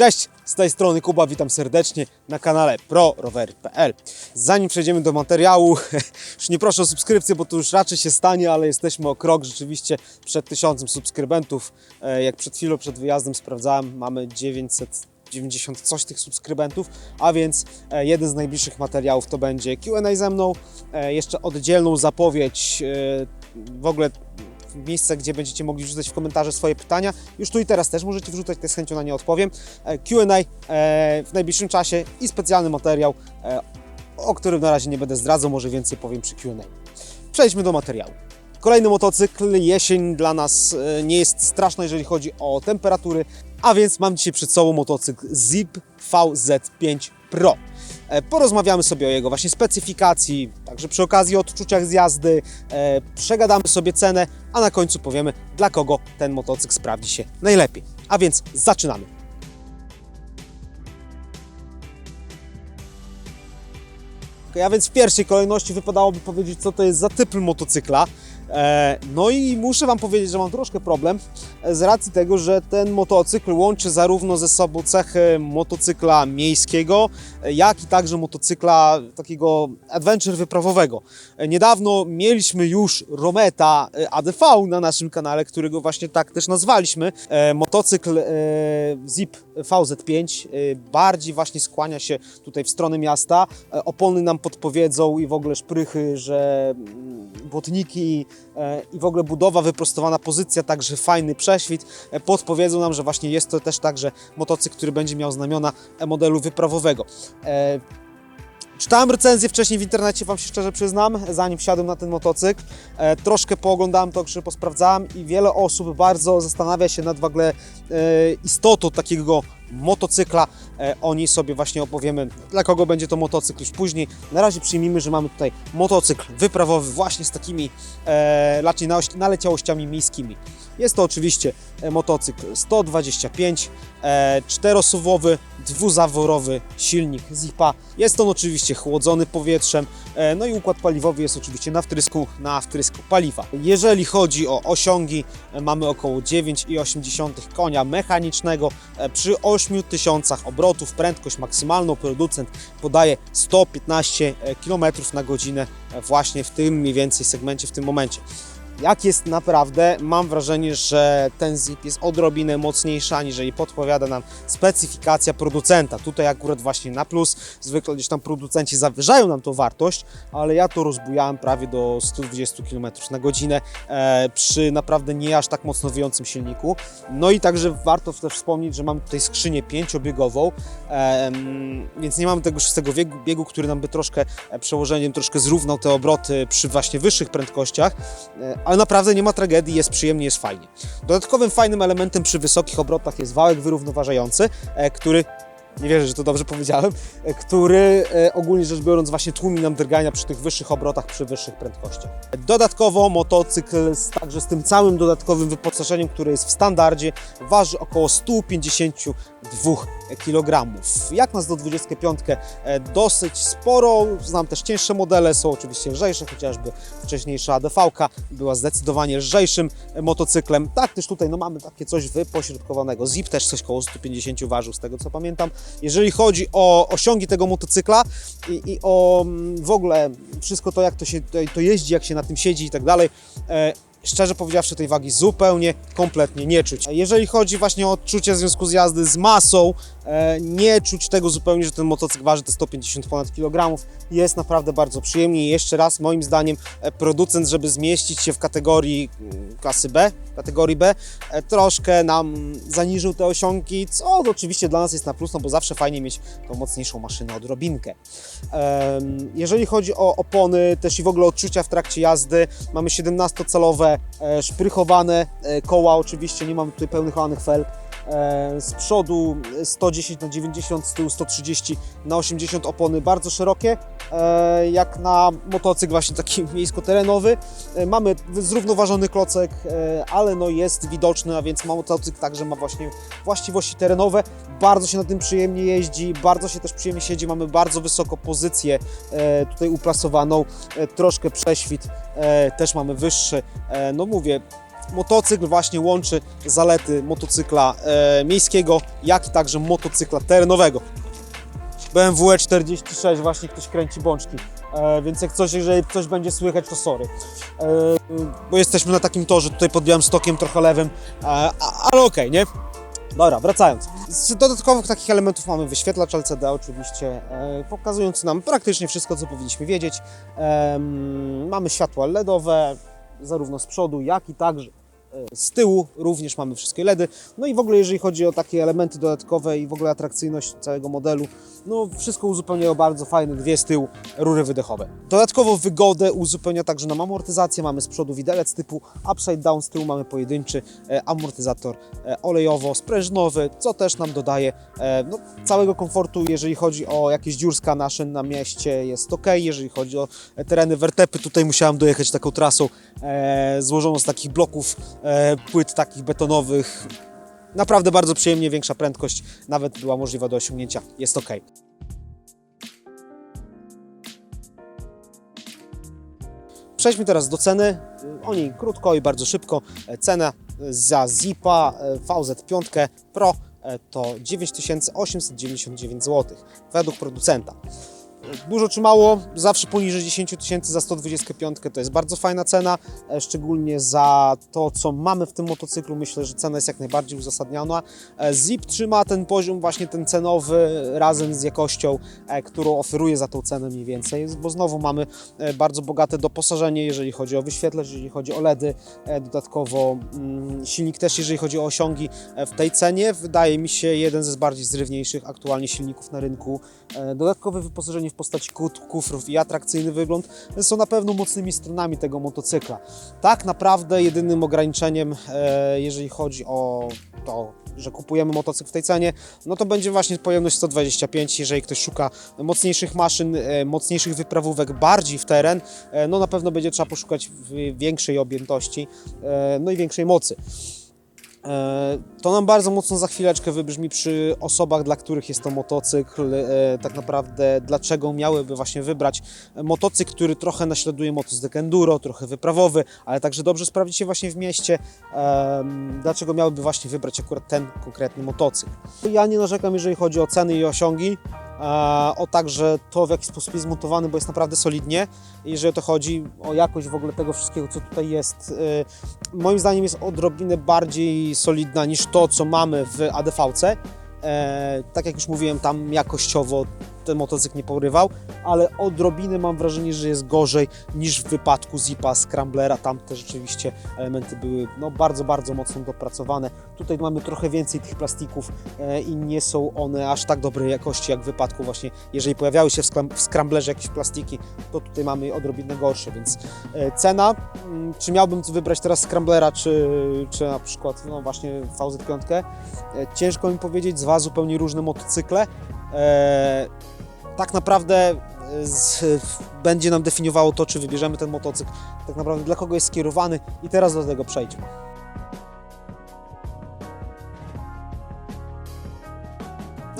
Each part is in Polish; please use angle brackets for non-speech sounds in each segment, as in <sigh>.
Cześć, z tej strony Kuba, witam serdecznie na kanale prorowery.pl. Zanim przejdziemy do materiału, <laughs> już nie proszę o subskrypcję, bo to już raczej się stanie, ale jesteśmy o krok rzeczywiście przed tysiącem subskrybentów. E, Jak przed chwilą, przed wyjazdem sprawdzałem, mamy 990 coś tych subskrybentów, a więc e, jeden z najbliższych materiałów to będzie Q&A ze mną, e, jeszcze oddzielną zapowiedź, w ogóle miejsce, gdzie będziecie mogli wrzucać w komentarze swoje pytania. Już tu i teraz też możecie wrzucać, też z chęcią na nie odpowiem. E, Q&A e, w najbliższym czasie i specjalny materiał, e, o którym na razie nie będę zdradzał, może więcej powiem przy Q&A. Przejdźmy do materiału. Kolejny motocykl, jesień dla nas nie jest straszna, jeżeli chodzi o temperatury, a więc mam dzisiaj przed sobą motocykl Zip VZ5 Pro. E, Porozmawiamy sobie o jego właśnie specyfikacji, także przy okazji o odczuciach z jazdy, e, przegadamy sobie cenę, a na końcu powiemy, dla kogo ten motocykl sprawdzi się najlepiej. A więc zaczynamy. A więc w pierwszej kolejności wypadałoby powiedzieć, co to jest za typ motocykla. E, No i muszę Wam powiedzieć, że mam troszkę problem e, z racji tego, że ten motocykl łączy zarówno ze sobą cechy motocykla miejskiego, e, jak i także motocykla takiego adventure wyprawowego. Niedawno mieliśmy już Rometa ADV na naszym kanale, którego właśnie tak też nazwaliśmy. Motocykl Zip VZ5 e, bardziej właśnie skłania się tutaj w stronę miasta. Opony nam podpowiedzą i w ogóle szprychy, że mm, błotniki e, i w ogóle budowa, wyprostowana pozycja, także fajny prześwit e, podpowiedzą nam, że właśnie jest to też także motocykl, który będzie miał znamiona e, modelu wyprawowego. Czytałem recenzję wcześniej w internecie, Wam się szczerze przyznam, zanim wsiadłem na ten motocykl. Troszkę pooglądałem to, posprawdzałem i wiele osób bardzo zastanawia się nad w ogóle istotą takiego motocykla. E, o niej sobie właśnie opowiemy, dla kogo będzie to motocykl już później. Na razie przyjmijmy, że mamy tutaj motocykl wyprawowy właśnie z takimi e, naleciałościami miejskimi. Jest to oczywiście e, motocykl 125, e, czterosuwowy, dwuzaworowy silnik Zipa. Jest on oczywiście chłodzony powietrzem, e, no i układ paliwowy jest oczywiście na wtrysku, na wtrysku paliwa. Jeżeli chodzi o osiągi, mamy około 9,8 konia mechanicznego przy 8000 obrotów, prędkość maksymalną producent podaje 115 km na godzinę właśnie w tym mniej więcej segmencie, w tym momencie. Jak jest naprawdę, mam wrażenie, że ten zip jest odrobinę mocniejszy, aniżeli podpowiada nam specyfikacja producenta. Tutaj akurat właśnie na plus, zwykle gdzieś tam producenci zawyżają nam tą wartość, ale ja to rozbujałem prawie do 120 km na godzinę e, przy naprawdę nie aż tak mocno wyjącym silniku. No i także warto też wspomnieć, że mamy tutaj skrzynię pięciobiegową, em, więc nie mamy tego szóstego biegu, biegu, który nam by troszkę e, przełożeniem troszkę zrównał te obroty przy właśnie wyższych prędkościach, e, ale naprawdę nie ma tragedii, jest przyjemnie, jest fajnie. Dodatkowym fajnym elementem przy wysokich obrotach jest wałek wyrównoważający, e, który nie wierzę, że to dobrze powiedziałem, e, który e, ogólnie rzecz biorąc właśnie tłumi nam drgania przy tych wyższych obrotach, przy wyższych prędkościach. Dodatkowo motocykl z, także z tym całym dodatkowym wyposażeniem, które jest w standardzie, waży około 152 kg. Jak na 125 e, dosyć sporo, znam też cięższe modele, są oczywiście lżejsze, chociażby wcześniejsza ADV była zdecydowanie lżejszym e, motocyklem. Tak też tutaj no, mamy takie coś wypośrodkowanego. Zip też coś koło 150 ważył, z tego co pamiętam. Jeżeli chodzi o osiągi tego motocykla i, i o mm, w ogóle wszystko to, jak to się to jeździ, jak się na tym siedzi i tak dalej, e, szczerze powiedziawszy, tej wagi zupełnie, kompletnie nie czuć. Jeżeli chodzi właśnie o odczucie w związku z jazdy z masą, e, nie czuć tego zupełnie, że ten motocykl waży te 150 ponad kilogramów. Jest naprawdę bardzo przyjemnie jeszcze raz, moim zdaniem, e, producent, żeby zmieścić się w kategorii mm, klasy B, kategorii B, e, troszkę nam zaniżył te osiągi, co oczywiście dla nas jest na plus, no bo zawsze fajnie mieć tą mocniejszą maszynę odrobinkę. Jeżeli chodzi o opony, też i w ogóle odczucia w trakcie jazdy, mamy 17-calowe e, szprychowane e, koła, oczywiście nie mamy tutaj pełnych lanych felg. E, Z przodu 110 na 90, z tyłu 130 na 80 opony bardzo szerokie, e, jak na motocykl właśnie taki <laughs> miejsko-terenowy. E, Mamy zrównoważony klocek, ale no jest widoczny, a więc motocykl także ma właśnie właściwości terenowe. Bardzo się na tym przyjemnie jeździ, bardzo się też przyjemnie siedzi, mamy bardzo wysoką pozycję tutaj uplasowaną, troszkę prześwit też mamy wyższy. No mówię, motocykl właśnie łączy zalety motocykla e, miejskiego, jak i także motocykla terenowego. BMW E46 właśnie ktoś kręci bączki, e, więc jak coś, jeżeli coś będzie słychać, to sorry. E, bo jesteśmy na takim torze tutaj pod białym stokiem, trochę lewym, e, ale okej, nie? Dobra, wracając. Z dodatkowych takich elementów mamy wyświetlacz LCD oczywiście, e, pokazujący nam praktycznie wszystko, co powinniśmy wiedzieć. Em, mamy światła LEDowe, zarówno z przodu, jak i także z tyłu również mamy wszystkie LEDy. No i w ogóle jeżeli chodzi o takie elementy dodatkowe i w ogóle atrakcyjność całego modelu, no wszystko uzupełniają bardzo fajne dwie z tyłu rury wydechowe. Dodatkowo wygodę uzupełnia także nam amortyzację. Mamy z przodu widelec typu upside down, z tyłu mamy pojedynczy e, amortyzator e, olejowo-sprężynowy, co też nam dodaje e, no, całego komfortu, jeżeli chodzi o jakieś dziurska nasze na mieście jest ok, jeżeli chodzi o tereny wertepy, tutaj musiałem dojechać taką trasą złożoną z takich bloków płyt takich betonowych. Naprawdę bardzo przyjemnie, większa prędkość nawet była możliwa do osiągnięcia, jest ok. Przejdźmy teraz do ceny. O niej krótko i bardzo szybko. E, Cena za Zipa e, VZ5 Pro e, to 9899 zł według producenta. Dużo czy mało, zawsze poniżej 10 tysięcy za 125 to jest bardzo fajna cena, e, szczególnie za to, co mamy w tym motocyklu. Myślę, że cena jest jak najbardziej uzasadniona. E, Zip trzyma ten poziom właśnie ten cenowy razem z jakością, e, którą oferuje za tą cenę mniej więcej, bo znowu mamy bardzo bogate doposażenie, jeżeli chodzi o wyświetlacz, jeżeli chodzi o LEDy, dodatkowo mm, silnik też, jeżeli chodzi o osiągi w tej cenie, wydaje mi się jeden ze bardziej zrywniejszych aktualnie silników na rynku. Dodatkowe wyposażenie w postaci kufrów i atrakcyjny wygląd są na pewno mocnymi stronami tego motocykla. Tak naprawdę jedynym ograniczeniem, e, jeżeli chodzi o to, że kupujemy motocykl w tej cenie, no to będzie właśnie pojemność 125. Jeżeli ktoś szuka mocniejszych maszyn, e, mocniejszych wyprawówek, bardziej w teren, e, no na pewno będzie trzeba poszukać większej objętości, no i większej mocy. E, To nam bardzo mocno za chwileczkę wybrzmi przy osobach, dla których jest to motocykl. e, Tak naprawdę, dlaczego miałyby właśnie wybrać motocykl, który trochę naśladuje motocykl enduro, trochę wyprawowy, ale także dobrze sprawdzi się właśnie w mieście. Dlaczego miałyby właśnie wybrać akurat ten konkretny motocykl? Ja nie narzekam, jeżeli chodzi o ceny i osiągi. e, O także to, w jaki sposób jest zmontowany, bo jest naprawdę solidnie. Jeżeli to chodzi, o jakość w ogóle tego wszystkiego, co tutaj jest, e, moim zdaniem jest odrobinę bardziej solidna niż to, co mamy w ADV-ce. E, tak jak już mówiłem, tam jakościowo ten motocykl nie porywał, ale odrobinę mam wrażenie, że jest gorzej niż w wypadku Zipa Scramblera. Tam te rzeczywiście elementy były no, bardzo, bardzo mocno dopracowane. Tutaj mamy trochę więcej tych plastików e, i nie są one aż tak dobrej jakości jak w wypadku właśnie, jeżeli pojawiały się w, Scramblerze jakieś plastiki, to tutaj mamy odrobinę gorsze, więc e, cena, mm, czy miałbym wybrać teraz Scramblera, czy, czy na przykład no właśnie VZ5, e, ciężko mi powiedzieć, dwa zupełnie różne motocykle. E, tak naprawdę e, z, będzie nam definiowało to, czy wybierzemy ten motocykl, tak naprawdę dla kogo jest skierowany i teraz do tego przejdźmy.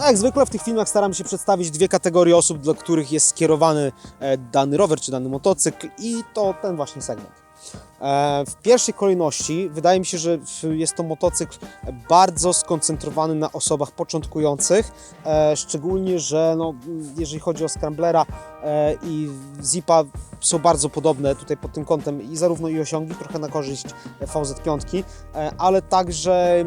No jak zwykle w tych filmach staram się przedstawić dwie kategorie osób, dla których jest skierowany e, dany rower czy dany motocykl i to ten właśnie segment. E, W pierwszej kolejności wydaje mi się, że jest to motocykl bardzo skoncentrowany na osobach początkujących, e, szczególnie, że no, jeżeli chodzi o Scramblera e, i Zipa są bardzo podobne tutaj pod tym kątem i zarówno i osiągi trochę na korzyść VZ5, e, ale także e,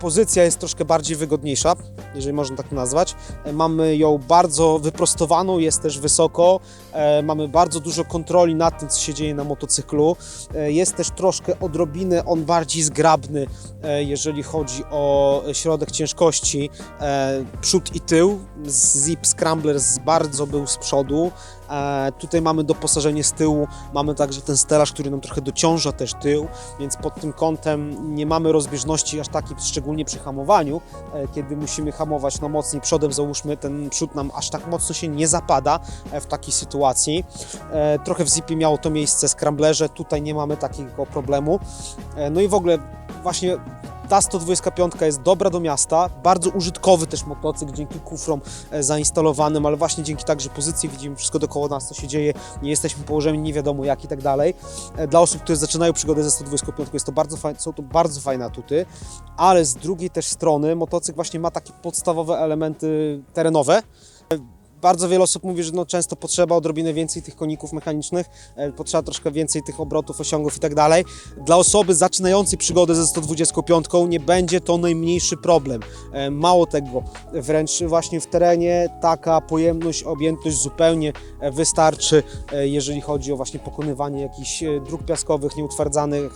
pozycja jest troszkę bardziej wygodniejsza, jeżeli można tak nazwać. E, Mamy ją bardzo wyprostowaną, jest też wysoko, e, mamy bardzo dużo kontroli nad tym, co się dzieje na motocyklu. E, Jest też troszkę odrobinę on bardziej zgrabny, e, jeżeli chodzi o środek ciężkości, e, przód i tył. Zip Scrambler bardzo był z przodu. E, Tutaj mamy doposażenie z tyłu, mamy także ten stelaż, który nam trochę dociąża też tył, więc pod tym kątem nie mamy rozbieżności aż takiej, szczególnie przy hamowaniu, e, kiedy musimy hamować no mocniej przodem, załóżmy ten przód nam aż tak mocno się nie zapada e, w takiej sytuacji. Trochę w Zipie miało to miejsce w Scramblerze, tutaj nie mamy takiego problemu. No i w ogóle właśnie Ta 125 jest dobra do miasta, bardzo użytkowy też motocykl dzięki kufrom e, zainstalowanym, ale właśnie dzięki także pozycji widzimy wszystko dookoła nas, co się dzieje, nie jesteśmy położeni nie wiadomo jak i tak dalej. E, Dla osób, które zaczynają przygodę ze 125 jest to bardzo fajne, są to bardzo fajne atuty, ale z drugiej też strony motocykl właśnie ma takie podstawowe elementy terenowe. Bardzo wiele osób mówi, że no często potrzeba odrobinę więcej tych koników mechanicznych, e, potrzeba troszkę więcej tych obrotów, osiągów i tak dalej. Dla osoby zaczynającej przygodę ze 125 nie będzie to najmniejszy problem. E, Mało tego, wręcz właśnie w terenie taka pojemność, objętość zupełnie e, wystarczy, jeżeli chodzi o właśnie pokonywanie jakichś dróg piaskowych, nieutwardzanych,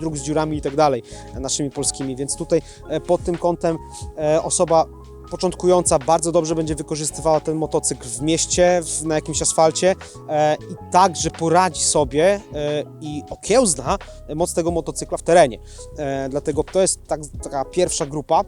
dróg z dziurami i tak dalej, naszymi polskimi. Więc tutaj pod tym kątem osoba początkująca bardzo dobrze będzie wykorzystywała ten motocykl w mieście, w, na jakimś asfalcie e, i także poradzi sobie e, i okiełzna moc tego motocykla w terenie. E, dlatego to jest tak, taka pierwsza grupa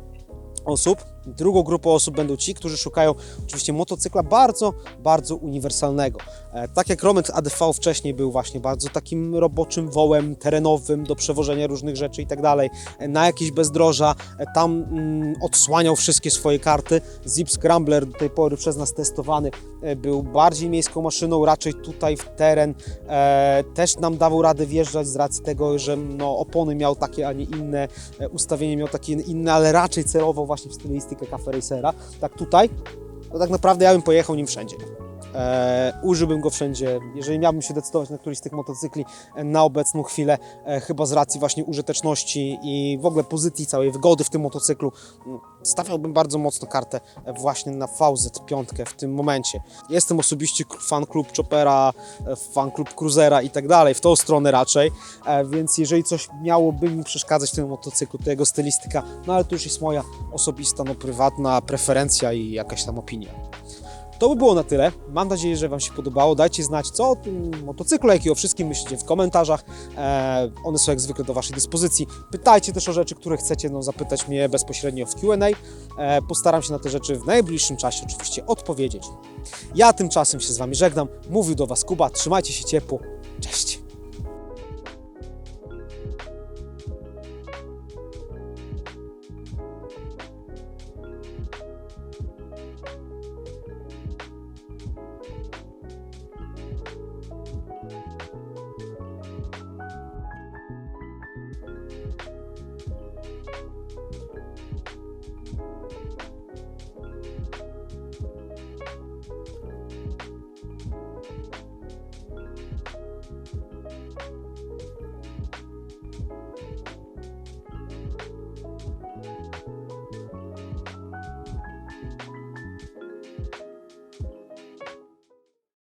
osób. Drugą grupą osób będą ci, którzy szukają oczywiście motocykla bardzo, bardzo uniwersalnego. E, tak jak Romet ADV wcześniej był właśnie bardzo takim roboczym wołem terenowym do przewożenia różnych rzeczy i tak dalej, e, na jakieś bezdroża, e, tam mm, odsłaniał wszystkie swoje karty. Zip Scrambler do tej pory przez nas testowany był bardziej miejską maszyną, raczej tutaj w teren e, też nam dawał radę wjeżdżać z racji tego, że no, opony miał takie, a nie inne, ustawienie miał takie inne, ale raczej celował właśnie w stylistykę Cafe Racera. Tak tutaj, to tak naprawdę ja bym pojechał nim wszędzie. E, użyłbym go wszędzie. Jeżeli miałbym się decydować na któryś z tych motocykli e, na obecną chwilę, e, chyba z racji właśnie użyteczności i w ogóle pozycji całej wygody w tym motocyklu, m, stawiałbym bardzo mocno kartę e, właśnie na VZ5 w tym momencie. Jestem osobiście fan klub Chopera, e, fan klub Cruisera i tak dalej, w tą stronę raczej, e, więc jeżeli coś miałoby mi przeszkadzać w tym motocyklu, to jego stylistyka, no ale to już jest moja osobista, no prywatna preferencja i jakaś tam opinia. To by było na tyle. Mam nadzieję, że Wam się podobało. Dajcie znać, co o tym motocyklu, jak i o wszystkim myślicie w komentarzach. E, one są jak zwykle do Waszej dyspozycji. Pytajcie też o rzeczy, które chcecie no, zapytać mnie bezpośrednio w Q&A. E, postaram się na te rzeczy w najbliższym czasie oczywiście odpowiedzieć. Ja tymczasem się z Wami żegnam. Mówił do Was Kuba. Trzymajcie się ciepło.